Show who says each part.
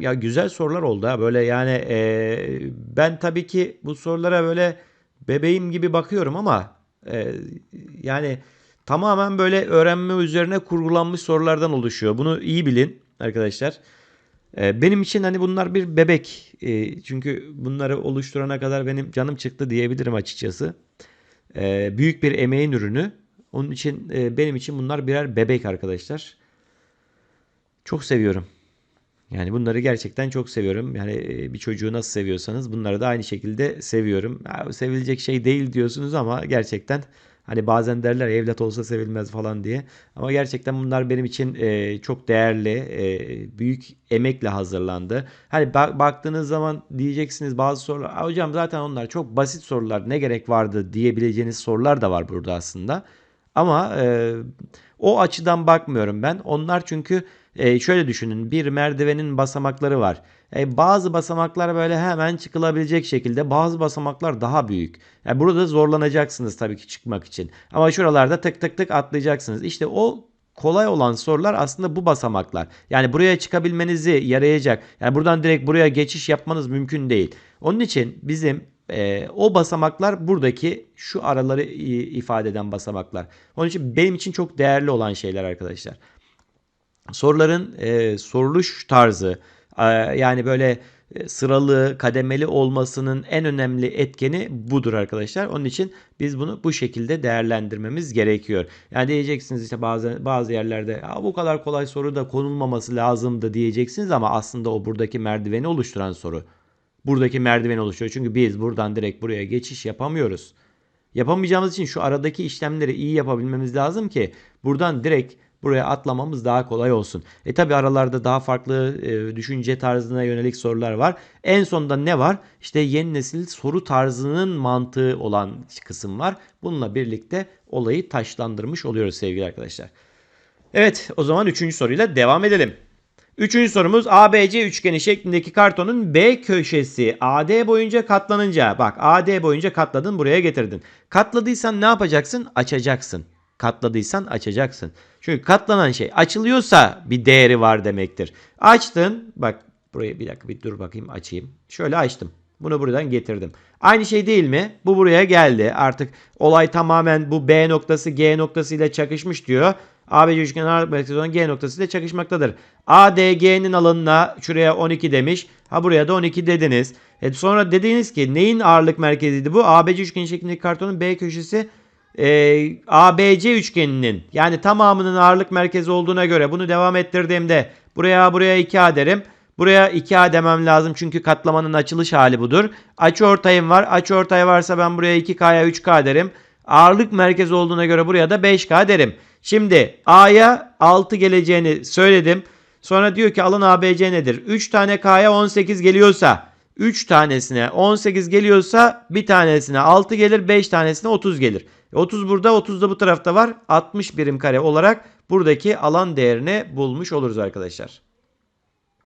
Speaker 1: Ya güzel sorular oldu ha. Böyle yani e, ben tabii ki bu sorulara böyle bebeğim gibi bakıyorum ama e, yani tamamen böyle öğrenme üzerine kurgulanmış sorulardan oluşuyor. Bunu iyi bilin arkadaşlar. E, benim için hani bunlar bir bebek. E, çünkü bunları oluşturana kadar benim canım çıktı diyebilirim açıkçası. E, büyük bir emeğin ürünü. Onun için e, benim için bunlar birer bebek arkadaşlar. Çok seviyorum. Yani bunları gerçekten çok seviyorum. Yani bir çocuğu nasıl seviyorsanız bunları da aynı şekilde seviyorum. Ya, sevilecek şey değil diyorsunuz ama gerçekten hani bazen derler evlat olsa sevilmez falan diye. Ama gerçekten bunlar benim için çok değerli, büyük emekle hazırlandı. Hani ba- baktığınız zaman diyeceksiniz bazı sorular, "Aa, hocam zaten onlar çok basit sorular ne gerek vardı diyebileceğiniz sorular da var burada aslında. Ama o açıdan bakmıyorum ben. Onlar çünkü e, şöyle düşünün bir merdivenin basamakları var. E, bazı basamaklar böyle hemen çıkılabilecek şekilde bazı basamaklar daha büyük. Yani burada zorlanacaksınız tabii ki çıkmak için. Ama şuralarda tık tık tık atlayacaksınız. İşte o kolay olan sorular aslında bu basamaklar. Yani buraya çıkabilmenizi yarayacak. Yani buradan direkt buraya geçiş yapmanız mümkün değil. Onun için bizim e, o basamaklar buradaki şu araları ifade eden basamaklar. Onun için benim için çok değerli olan şeyler arkadaşlar. Soruların e, soruluş tarzı e, yani böyle e, sıralı, kademeli olmasının en önemli etkeni budur arkadaşlar. Onun için biz bunu bu şekilde değerlendirmemiz gerekiyor. Yani diyeceksiniz işte bazı bazı yerlerde bu kadar kolay soru da konulmaması lazımdı diyeceksiniz ama aslında o buradaki merdiveni oluşturan soru. Buradaki merdiveni oluşturuyor. Çünkü biz buradan direkt buraya geçiş yapamıyoruz. Yapamayacağımız için şu aradaki işlemleri iyi yapabilmemiz lazım ki buradan direkt buraya atlamamız daha kolay olsun. E tabi aralarda daha farklı e, düşünce tarzına yönelik sorular var. En sonunda ne var? İşte yeni nesil soru tarzının mantığı olan kısım var. Bununla birlikte olayı taşlandırmış oluyoruz sevgili arkadaşlar. Evet o zaman üçüncü soruyla devam edelim. Üçüncü sorumuz ABC üçgeni şeklindeki kartonun B köşesi AD boyunca katlanınca bak AD boyunca katladın buraya getirdin. Katladıysan ne yapacaksın? Açacaksın. Katladıysan açacaksın. Çünkü katlanan şey açılıyorsa bir değeri var demektir. Açtın bak buraya bir dakika bir dur bakayım açayım. Şöyle açtım. Bunu buradan getirdim. Aynı şey değil mi? Bu buraya geldi. Artık olay tamamen bu B noktası G noktası ile çakışmış diyor. ABC ağırlık merkezi olan G noktası ile çakışmaktadır. ADG'nin alanına şuraya 12 demiş. Ha buraya da 12 dediniz. E sonra dediniz ki neyin ağırlık merkeziydi bu? ABC üçgeni şeklindeki kartonun B köşesi e, ABC üçgeninin yani tamamının ağırlık merkezi olduğuna göre bunu devam ettirdiğimde buraya buraya 2A derim. Buraya 2A demem lazım çünkü katlamanın açılış hali budur. Açı ortayım var. Açı ortay varsa ben buraya 2K'ya 3K derim. Ağırlık merkezi olduğuna göre buraya da 5K derim. Şimdi A'ya 6 geleceğini söyledim. Sonra diyor ki alın ABC nedir? 3 tane K'ya 18 geliyorsa 3 tanesine 18 geliyorsa bir tanesine 6 gelir 5 tanesine 30 gelir. E 30 burada 30 da bu tarafta var. 60 birim kare olarak buradaki alan değerini bulmuş oluruz arkadaşlar.